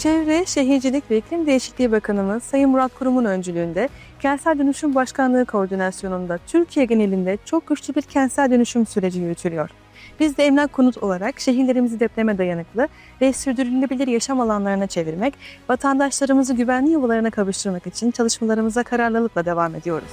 Çevre, Şehircilik ve İklim Değişikliği Bakanımız Sayın Murat Kurum'un öncülüğünde Kentsel Dönüşüm Başkanlığı koordinasyonunda Türkiye genelinde çok güçlü bir kentsel dönüşüm süreci yürütülüyor. Biz de emlak konut olarak şehirlerimizi depreme dayanıklı ve sürdürülebilir yaşam alanlarına çevirmek, vatandaşlarımızı güvenli yuvalarına kavuşturmak için çalışmalarımıza kararlılıkla devam ediyoruz.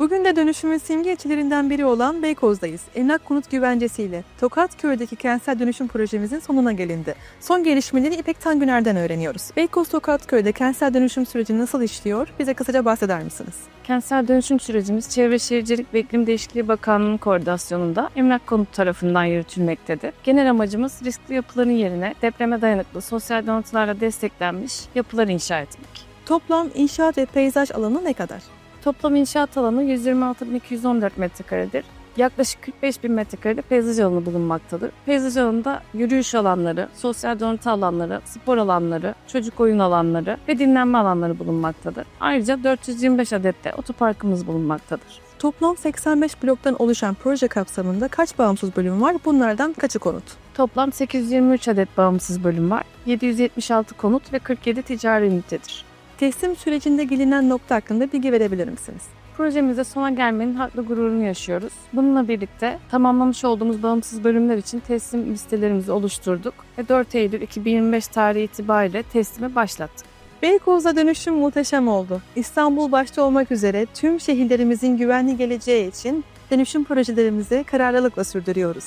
Bugün de dönüşümün simge ilçelerinden biri olan Beykoz'dayız. Emlak konut güvencesiyle Tokatköy'deki kentsel dönüşüm projemizin sonuna gelindi. Son gelişmeleri İpek Tangüner'den öğreniyoruz. Beykoz Tokatköy'de kentsel dönüşüm süreci nasıl işliyor? Bize kısaca bahseder misiniz? Kentsel dönüşüm sürecimiz Çevre Şehircilik ve İklim Değişikliği Bakanlığı'nın koordinasyonunda Emlak Konut tarafından yürütülmektedir. Genel amacımız riskli yapıların yerine depreme dayanıklı sosyal donatılarla desteklenmiş yapılar inşa etmek. Toplam inşaat ve peyzaj alanı ne kadar? Toplam inşaat alanı 126.214 metrekaredir. Yaklaşık 45 bin metrekarede peyzaj alanı bulunmaktadır. Peyzaj alanında yürüyüş alanları, sosyal donatı alanları, spor alanları, çocuk oyun alanları ve dinlenme alanları bulunmaktadır. Ayrıca 425 adet de otoparkımız bulunmaktadır. Toplam 85 bloktan oluşan proje kapsamında kaç bağımsız bölüm var? Bunlardan kaçı konut? Toplam 823 adet bağımsız bölüm var. 776 konut ve 47 ticari ünitedir. Teslim sürecinde gelinen nokta hakkında bilgi verebilir misiniz? Projemizde sona gelmenin haklı gururunu yaşıyoruz. Bununla birlikte tamamlamış olduğumuz bağımsız bölümler için teslim listelerimizi oluşturduk ve 4 Eylül 2025 tarihi itibariyle teslimi başlattık. Beykoz'da dönüşüm muhteşem oldu. İstanbul başta olmak üzere tüm şehirlerimizin güvenli geleceği için dönüşüm projelerimizi kararlılıkla sürdürüyoruz.